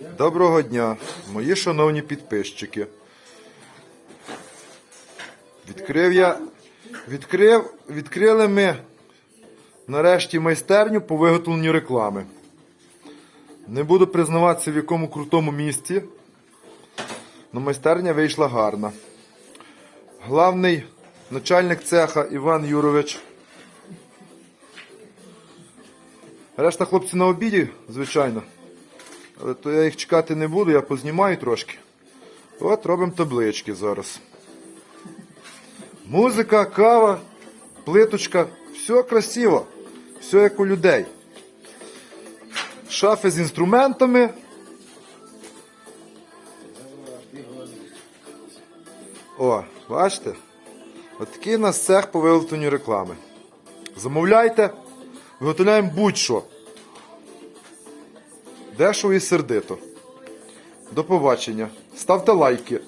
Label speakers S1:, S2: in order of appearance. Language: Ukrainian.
S1: Доброго дня, мої шановні підписчики. Відкрив я. Відкрив, відкрили ми нарешті майстерню по виготовленню реклами. Не буду признаватися в якому крутому місці. але майстерня вийшла гарна. Главний начальник цеха Іван Юрович. Решта хлопці на обіді, звичайно. Але то я їх чекати не буду, я познімаю трошки. От робимо таблички зараз. Музика, кава, плиточка, все красиво, все як у людей. Шафи з інструментами. О, бачите? От у нас цех по виготовленню реклами. Замовляйте, виготовляємо будь-що. Дешево і сердито. До побачення. Ставте лайки.